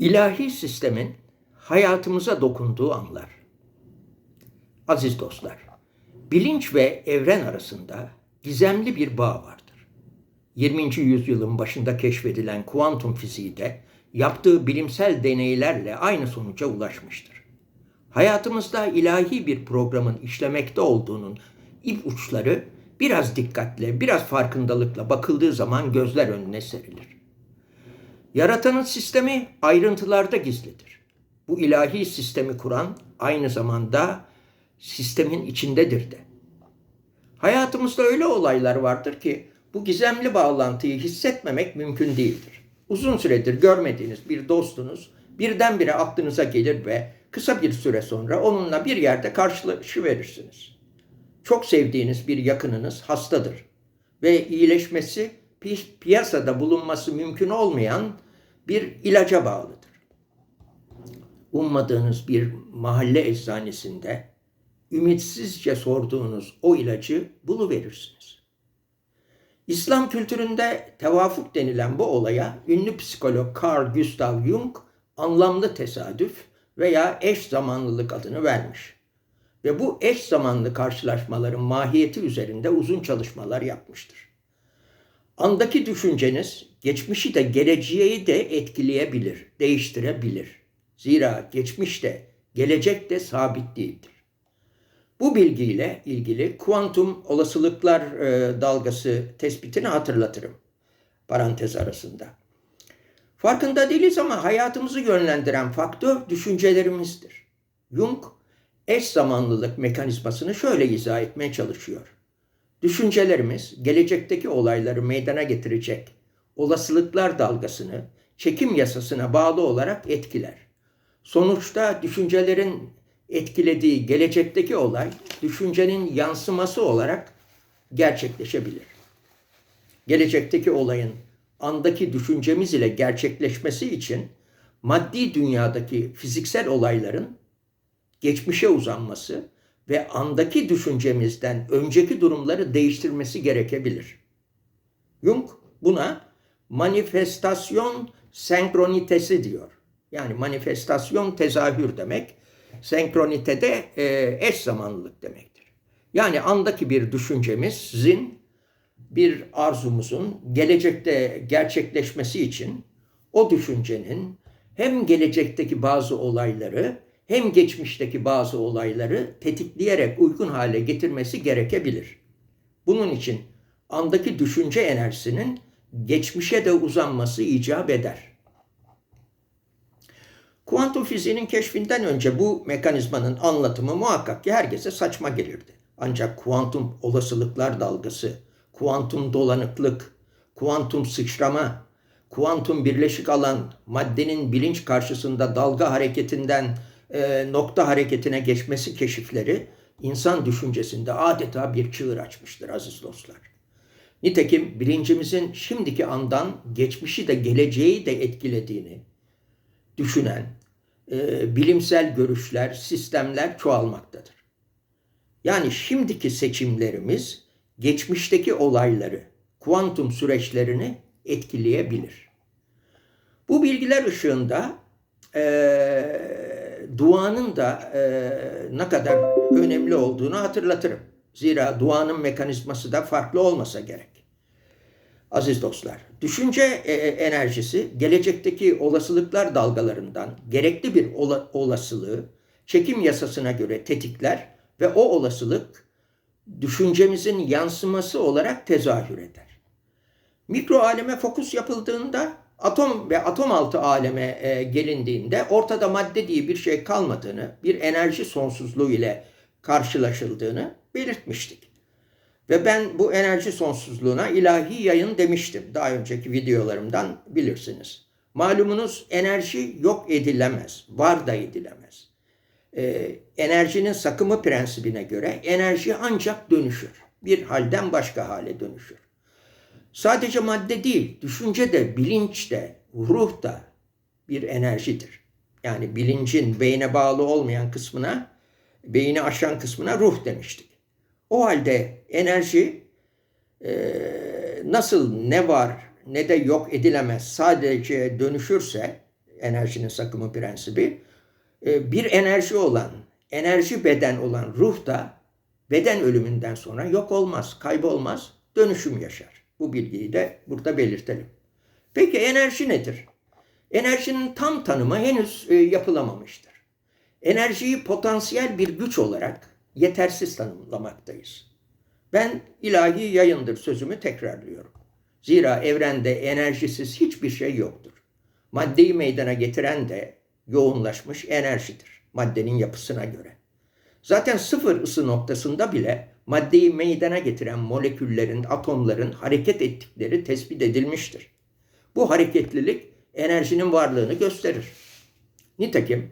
İlahi sistemin hayatımıza dokunduğu anlar. Aziz dostlar, bilinç ve evren arasında gizemli bir bağ vardır. 20. yüzyılın başında keşfedilen kuantum fiziği de yaptığı bilimsel deneylerle aynı sonuca ulaşmıştır. Hayatımızda ilahi bir programın işlemekte olduğunun ip uçları biraz dikkatle, biraz farkındalıkla bakıldığı zaman gözler önüne serilir. Yaratanın sistemi ayrıntılarda gizlidir. Bu ilahi sistemi kuran aynı zamanda sistemin içindedir de. Hayatımızda öyle olaylar vardır ki bu gizemli bağlantıyı hissetmemek mümkün değildir. Uzun süredir görmediğiniz bir dostunuz birdenbire aklınıza gelir ve kısa bir süre sonra onunla bir yerde karşılaşıverirsiniz. Çok sevdiğiniz bir yakınınız hastadır ve iyileşmesi piyasada bulunması mümkün olmayan bir ilaca bağlıdır. Ummadığınız bir mahalle eczanesinde ümitsizce sorduğunuz o ilacı buluverirsiniz. İslam kültüründe tevafuk denilen bu olaya ünlü psikolog Carl Gustav Jung anlamlı tesadüf veya eş zamanlılık adını vermiş. Ve bu eş zamanlı karşılaşmaların mahiyeti üzerinde uzun çalışmalar yapmıştır. Andaki düşünceniz geçmişi de geleceği de etkileyebilir, değiştirebilir. Zira geçmiş de gelecek de sabit değildir. Bu bilgiyle ilgili kuantum olasılıklar e, dalgası tespitini hatırlatırım. Parantez arasında. Farkında değiliz ama hayatımızı yönlendiren faktör düşüncelerimizdir. Jung eş zamanlılık mekanizmasını şöyle izah etmeye çalışıyor. Düşüncelerimiz gelecekteki olayları meydana getirecek olasılıklar dalgasını çekim yasasına bağlı olarak etkiler. Sonuçta düşüncelerin etkilediği gelecekteki olay düşüncenin yansıması olarak gerçekleşebilir. Gelecekteki olayın andaki düşüncemiz ile gerçekleşmesi için maddi dünyadaki fiziksel olayların geçmişe uzanması ve andaki düşüncemizden önceki durumları değiştirmesi gerekebilir. Jung buna manifestasyon senkronitesi diyor. Yani manifestasyon tezahür demek, senkronite de e, eş zamanlılık demektir. Yani andaki bir düşüncemizin, bir arzumuzun gelecekte gerçekleşmesi için o düşüncenin hem gelecekteki bazı olayları hem geçmişteki bazı olayları tetikleyerek uygun hale getirmesi gerekebilir. Bunun için andaki düşünce enerjisinin geçmişe de uzanması icap eder. Kuantum fiziğinin keşfinden önce bu mekanizmanın anlatımı muhakkak ki herkese saçma gelirdi. Ancak kuantum olasılıklar dalgası, kuantum dolanıklık, kuantum sıçrama, kuantum birleşik alan, maddenin bilinç karşısında dalga hareketinden e, nokta hareketine geçmesi keşifleri insan düşüncesinde adeta bir çığır açmıştır aziz dostlar. Nitekim bilincimizin şimdiki andan geçmişi de geleceği de etkilediğini düşünen e, bilimsel görüşler, sistemler çoğalmaktadır. Yani şimdiki seçimlerimiz geçmişteki olayları, kuantum süreçlerini etkileyebilir. Bu bilgiler ışığında e, duanın da e, ne kadar önemli olduğunu hatırlatırım. Zira duanın mekanizması da farklı olmasa gerek. Aziz dostlar, düşünce e, enerjisi gelecekteki olasılıklar dalgalarından gerekli bir ola, olasılığı çekim yasasına göre tetikler ve o olasılık düşüncemizin yansıması olarak tezahür eder. Mikro aleme fokus yapıldığında atom ve atom altı aleme e, gelindiğinde ortada madde diye bir şey kalmadığını, bir enerji sonsuzluğu ile karşılaşıldığını belirtmiştik. Ve ben bu enerji sonsuzluğuna ilahi yayın demiştim. Daha önceki videolarımdan bilirsiniz. Malumunuz enerji yok edilemez, var da edilemez. Ee, enerjinin sakımı prensibine göre enerji ancak dönüşür. Bir halden başka hale dönüşür. Sadece madde değil, düşünce de, bilinç de, ruh da bir enerjidir. Yani bilincin beyne bağlı olmayan kısmına, beyni aşan kısmına ruh demiştik. O halde enerji e, nasıl ne var ne de yok edilemez sadece dönüşürse enerjinin sakımı prensibi. E, bir enerji olan, enerji beden olan ruh da beden ölümünden sonra yok olmaz, kaybolmaz, dönüşüm yaşar. Bu bilgiyi de burada belirtelim. Peki enerji nedir? Enerjinin tam tanımı henüz e, yapılamamıştır. Enerjiyi potansiyel bir güç olarak yetersiz tanımlamaktayız. Ben ilahi yayındır sözümü tekrarlıyorum. Zira evrende enerjisiz hiçbir şey yoktur. Maddeyi meydana getiren de yoğunlaşmış enerjidir. Maddenin yapısına göre. Zaten sıfır ısı noktasında bile maddeyi meydana getiren moleküllerin, atomların hareket ettikleri tespit edilmiştir. Bu hareketlilik enerjinin varlığını gösterir. Nitekim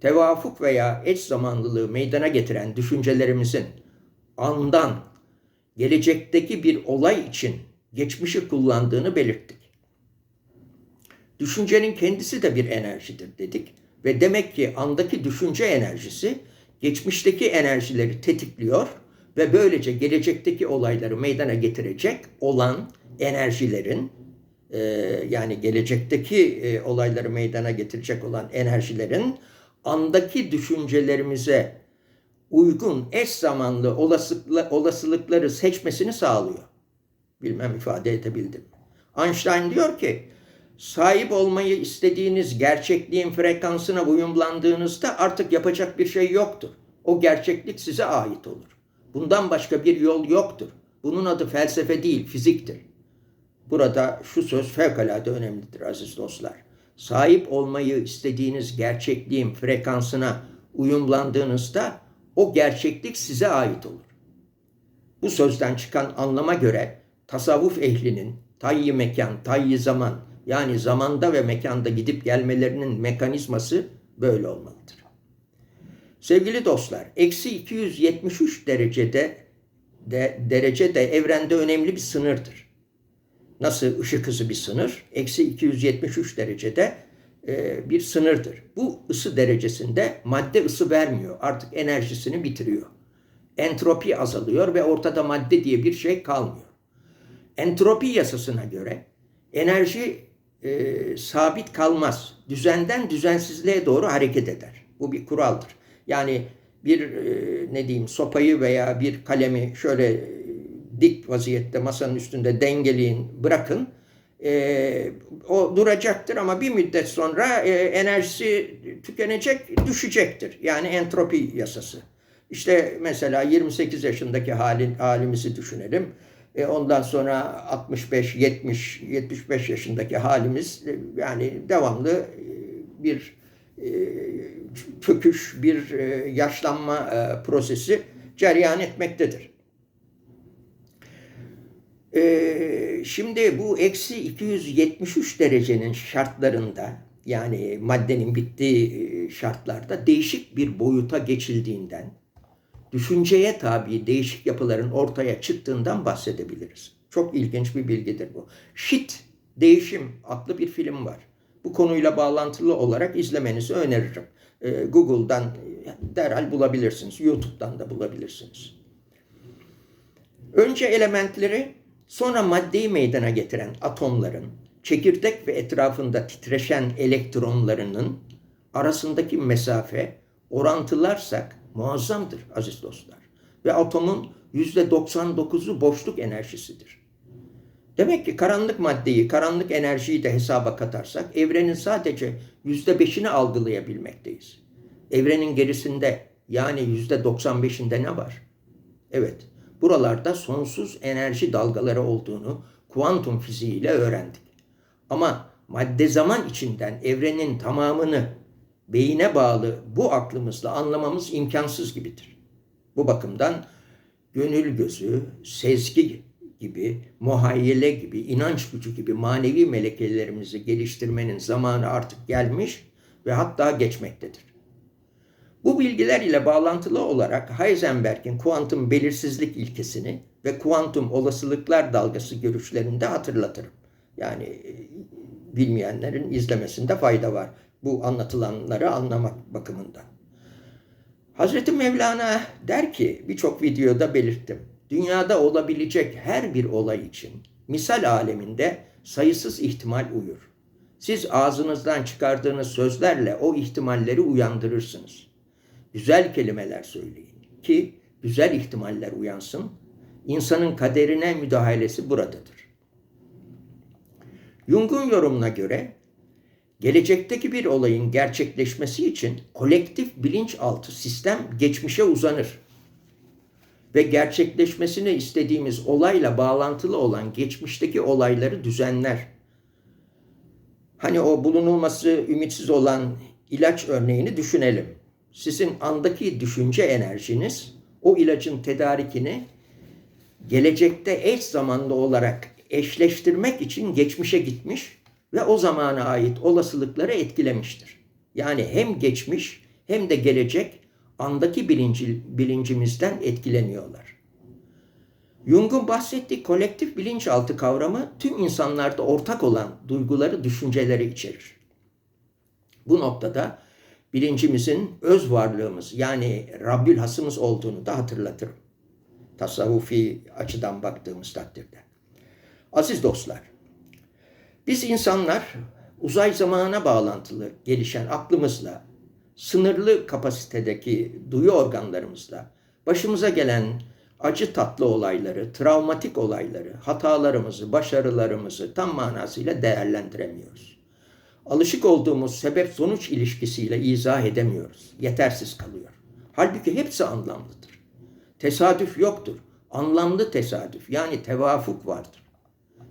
tevafuk veya eş zamanlılığı meydana getiren düşüncelerimizin andan gelecekteki bir olay için geçmişi kullandığını belirttik. Düşüncenin kendisi de bir enerjidir dedik ve demek ki andaki düşünce enerjisi geçmişteki enerjileri tetikliyor ve böylece gelecekteki olayları meydana getirecek olan enerjilerin e, yani gelecekteki e, olayları meydana getirecek olan enerjilerin andaki düşüncelerimize uygun eş zamanlı olasılıkları seçmesini sağlıyor. Bilmem ifade edebildim. Einstein diyor ki sahip olmayı istediğiniz gerçekliğin frekansına uyumlandığınızda artık yapacak bir şey yoktur. O gerçeklik size ait olur. Bundan başka bir yol yoktur. Bunun adı felsefe değil, fiziktir. Burada şu söz fevkalade önemlidir aziz dostlar. Sahip olmayı istediğiniz gerçekliğin frekansına uyumlandığınızda o gerçeklik size ait olur. Bu sözden çıkan anlama göre tasavvuf ehlinin tayyi mekan, tayyi zaman yani zamanda ve mekanda gidip gelmelerinin mekanizması böyle olmalıdır. Sevgili dostlar, eksi 273 derecede de, derece de evrende önemli bir sınırdır. Nasıl ışık hızı bir sınır, eksi 273 derecede e, bir sınırdır. Bu ısı derecesinde madde ısı vermiyor, artık enerjisini bitiriyor. Entropi azalıyor ve ortada madde diye bir şey kalmıyor. Entropi yasasına göre enerji e, sabit kalmaz. Düzenden düzensizliğe doğru hareket eder. Bu bir kuraldır. Yani bir e, ne diyeyim sopayı veya bir kalemi şöyle dik vaziyette masanın üstünde dengeleyin bırakın. E, o duracaktır ama bir müddet sonra e, enerjisi tükenecek, düşecektir. Yani entropi yasası. İşte mesela 28 yaşındaki halin, halimizi düşünelim. E, ondan sonra 65, 70, 75 yaşındaki halimiz e, yani devamlı e, bir çöküş, bir e, yaşlanma e, prosesi cereyan etmektedir. E, şimdi bu eksi 273 derecenin şartlarında yani maddenin bittiği şartlarda değişik bir boyuta geçildiğinden düşünceye tabi değişik yapıların ortaya çıktığından bahsedebiliriz. Çok ilginç bir bilgidir bu. Shit, Değişim adlı bir film var. Bu konuyla bağlantılı olarak izlemenizi öneririm. Ee, Google'dan derhal bulabilirsiniz. YouTube'dan da bulabilirsiniz. Önce elementleri, sonra maddeyi meydana getiren atomların, çekirdek ve etrafında titreşen elektronlarının arasındaki mesafe orantılarsak muazzamdır aziz dostlar. Ve atomun yüzde 99'u boşluk enerjisidir. Demek ki karanlık maddeyi, karanlık enerjiyi de hesaba katarsak evrenin sadece yüzde beşini algılayabilmekteyiz. Evrenin gerisinde yani yüzde 95'inde ne var? Evet, buralarda sonsuz enerji dalgaları olduğunu kuantum fiziğiyle öğrendik. Ama madde zaman içinden evrenin tamamını beyine bağlı bu aklımızla anlamamız imkansız gibidir. Bu bakımdan gönül gözü, sezgi gibi, muhayyele gibi, inanç gücü gibi manevi melekelerimizi geliştirmenin zamanı artık gelmiş ve hatta geçmektedir. Bu bilgiler ile bağlantılı olarak Heisenberg'in kuantum belirsizlik ilkesini ve kuantum olasılıklar dalgası görüşlerini de hatırlatırım. Yani e, bilmeyenlerin izlemesinde fayda var bu anlatılanları anlamak bakımından. Hazreti Mevlana der ki birçok videoda belirttim. Dünyada olabilecek her bir olay için misal aleminde sayısız ihtimal uyur. Siz ağzınızdan çıkardığınız sözlerle o ihtimalleri uyandırırsınız. Güzel kelimeler söyleyin ki güzel ihtimaller uyansın. İnsanın kaderine müdahalesi buradadır. Jung'un yorumuna göre gelecekteki bir olayın gerçekleşmesi için kolektif bilinçaltı sistem geçmişe uzanır ve gerçekleşmesini istediğimiz olayla bağlantılı olan geçmişteki olayları düzenler. Hani o bulunulması ümitsiz olan ilaç örneğini düşünelim. Sizin andaki düşünce enerjiniz o ilacın tedarikini gelecekte eş zamanlı olarak eşleştirmek için geçmişe gitmiş ve o zamana ait olasılıkları etkilemiştir. Yani hem geçmiş hem de gelecek andaki bilinci, bilincimizden etkileniyorlar. Jung'un bahsettiği kolektif bilinçaltı kavramı tüm insanlarda ortak olan duyguları, düşünceleri içerir. Bu noktada bilincimizin öz varlığımız yani Rabbül Hasımız olduğunu da hatırlatırım. Tasavvufi açıdan baktığımız takdirde. Aziz dostlar, biz insanlar uzay zamana bağlantılı gelişen aklımızla, sınırlı kapasitedeki duyu organlarımızla başımıza gelen acı tatlı olayları, travmatik olayları, hatalarımızı, başarılarımızı tam manasıyla değerlendiremiyoruz. Alışık olduğumuz sebep sonuç ilişkisiyle izah edemiyoruz. Yetersiz kalıyor. Halbuki hepsi anlamlıdır. Tesadüf yoktur. Anlamlı tesadüf yani tevafuk vardır.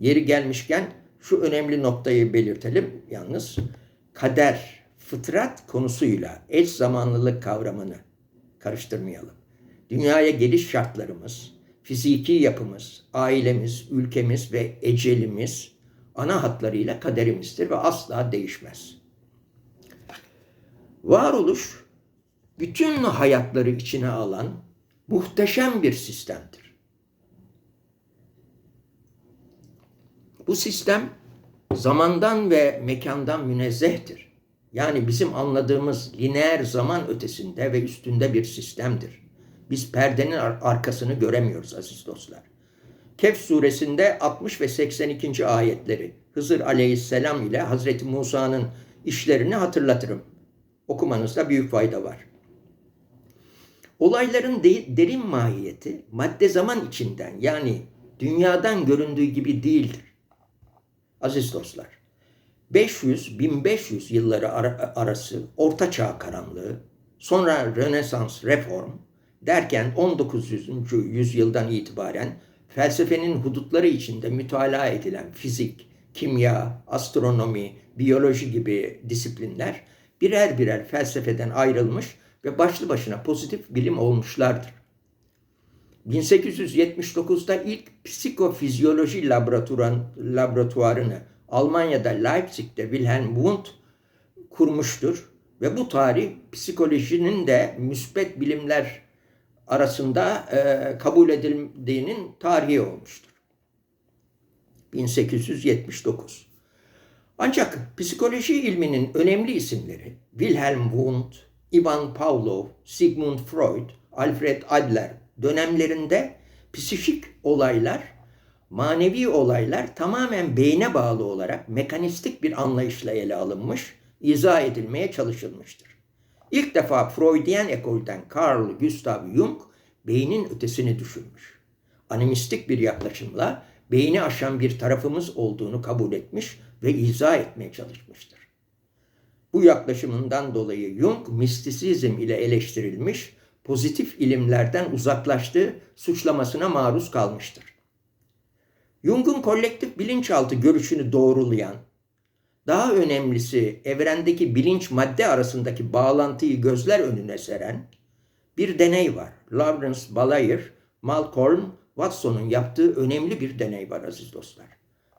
Yeri gelmişken şu önemli noktayı belirtelim yalnız. Kader, fıtrat konusuyla eş zamanlılık kavramını karıştırmayalım. Dünyaya geliş şartlarımız, fiziki yapımız, ailemiz, ülkemiz ve ecelimiz ana hatlarıyla kaderimizdir ve asla değişmez. Varoluş bütün hayatları içine alan muhteşem bir sistemdir. Bu sistem zamandan ve mekandan münezzehtir. Yani bizim anladığımız lineer zaman ötesinde ve üstünde bir sistemdir. Biz perdenin arkasını göremiyoruz aziz dostlar. Kehf suresinde 60 ve 82. ayetleri Hızır aleyhisselam ile Hazreti Musa'nın işlerini hatırlatırım. Okumanızda büyük fayda var. Olayların de, derin mahiyeti madde zaman içinden yani dünyadan göründüğü gibi değildir. Aziz dostlar, 500-1500 yılları arası Orta Çağ karanlığı, sonra Rönesans, Reform derken 19. yüzyıldan itibaren felsefenin hudutları içinde mütalaa edilen fizik, kimya, astronomi, biyoloji gibi disiplinler birer birer felsefeden ayrılmış ve başlı başına pozitif bilim olmuşlardır. 1879'da ilk psikofizyoloji laboratuvarını Almanya'da Leipzig'te Wilhelm Wundt kurmuştur ve bu tarih psikolojinin de müspet bilimler arasında e, kabul edildiğinin tarihi olmuştur. 1879. Ancak psikoloji ilminin önemli isimleri Wilhelm Wundt, Ivan Pavlov, Sigmund Freud, Alfred Adler dönemlerinde psikik olaylar, manevi olaylar tamamen beyne bağlı olarak mekanistik bir anlayışla ele alınmış, izah edilmeye çalışılmıştır. İlk defa Freudian ekolden Carl Gustav Jung beynin ötesini düşünmüş. Animistik bir yaklaşımla beyni aşan bir tarafımız olduğunu kabul etmiş ve izah etmeye çalışmıştır. Bu yaklaşımından dolayı Jung mistisizm ile eleştirilmiş, pozitif ilimlerden uzaklaştığı suçlamasına maruz kalmıştır. Jung'un kolektif bilinçaltı görüşünü doğrulayan, daha önemlisi evrendeki bilinç madde arasındaki bağlantıyı gözler önüne seren bir deney var. Lawrence Balayer, Malcolm Watson'un yaptığı önemli bir deney var aziz dostlar.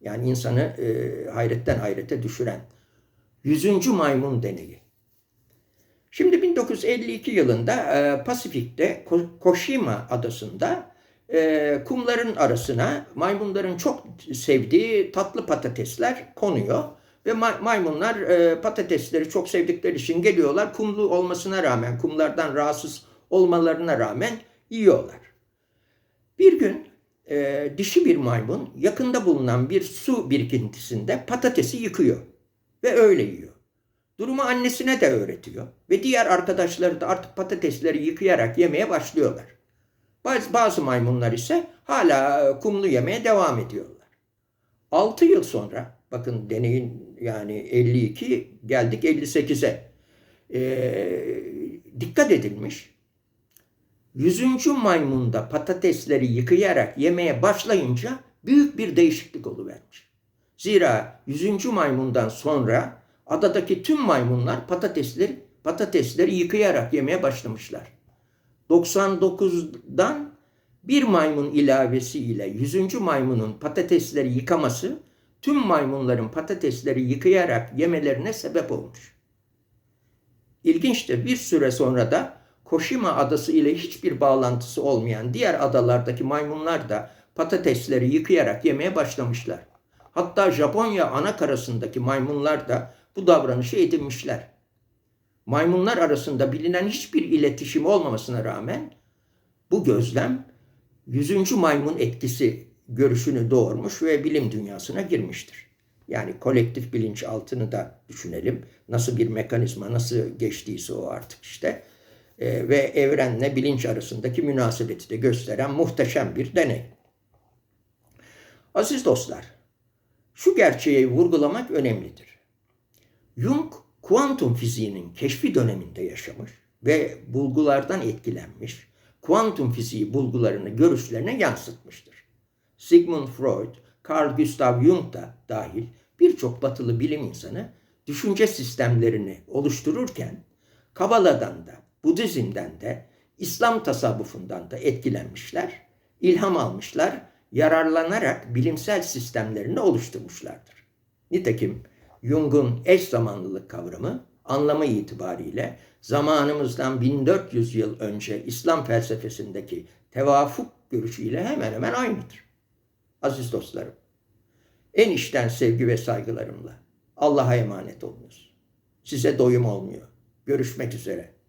Yani insanı e, hayretten hayrete düşüren. Yüzüncü maymun deneyi. Şimdi 1952 yılında e, Pasifik'te Koshima adasında e, kumların arasına maymunların çok sevdiği tatlı patatesler konuyor. Ve maymunlar e, patatesleri çok sevdikleri için geliyorlar. Kumlu olmasına rağmen, kumlardan rahatsız olmalarına rağmen yiyorlar. Bir gün e, dişi bir maymun yakında bulunan bir su birikintisinde patatesi yıkıyor. ve öyle yiyor. Durumu annesine de öğretiyor ve diğer arkadaşları da artık patatesleri yıkayarak yemeye başlıyorlar. Bazı, bazı maymunlar ise hala kumlu yemeye devam ediyorlar. 6 yıl sonra bakın deneyin yani 52 geldik 58'e ee, dikkat edilmiş. Yüzüncü maymunda patatesleri yıkayarak yemeye başlayınca büyük bir değişiklik oluvermiş. Zira yüzüncü maymundan sonra adadaki tüm maymunlar patatesleri patatesleri yıkayarak yemeye başlamışlar. 99'dan bir maymun ilavesiyle yüzüncü maymunun patatesleri yıkaması tüm maymunların patatesleri yıkayarak yemelerine sebep olmuş. İlginçtir bir süre sonra da Koşima adası ile hiçbir bağlantısı olmayan diğer adalardaki maymunlar da patatesleri yıkayarak yemeye başlamışlar. Hatta Japonya ana karasındaki maymunlar da bu davranışı edinmişler. Maymunlar arasında bilinen hiçbir iletişim olmamasına rağmen bu gözlem 100. maymun etkisi görüşünü doğurmuş ve bilim dünyasına girmiştir. Yani kolektif bilinç altını da düşünelim. Nasıl bir mekanizma, nasıl geçtiyse o artık işte. Ee, ve evrenle bilinç arasındaki münasebeti de gösteren muhteşem bir deney. Aziz dostlar, şu gerçeği vurgulamak önemlidir. Jung kuantum fiziğinin keşfi döneminde yaşamış ve bulgulardan etkilenmiş, kuantum fiziği bulgularını görüşlerine yansıtmıştır. Sigmund Freud, Carl Gustav Jung da dahil birçok batılı bilim insanı düşünce sistemlerini oluştururken Kabala'dan da, Budizm'den de, İslam tasavvufundan da etkilenmişler, ilham almışlar, yararlanarak bilimsel sistemlerini oluşturmuşlardır. Nitekim Jung'un eş zamanlılık kavramı anlamı itibariyle zamanımızdan 1400 yıl önce İslam felsefesindeki tevafuk görüşüyle hemen hemen aynıdır. Aziz dostlarım, en içten sevgi ve saygılarımla Allah'a emanet olunuz. Size doyum olmuyor. Görüşmek üzere.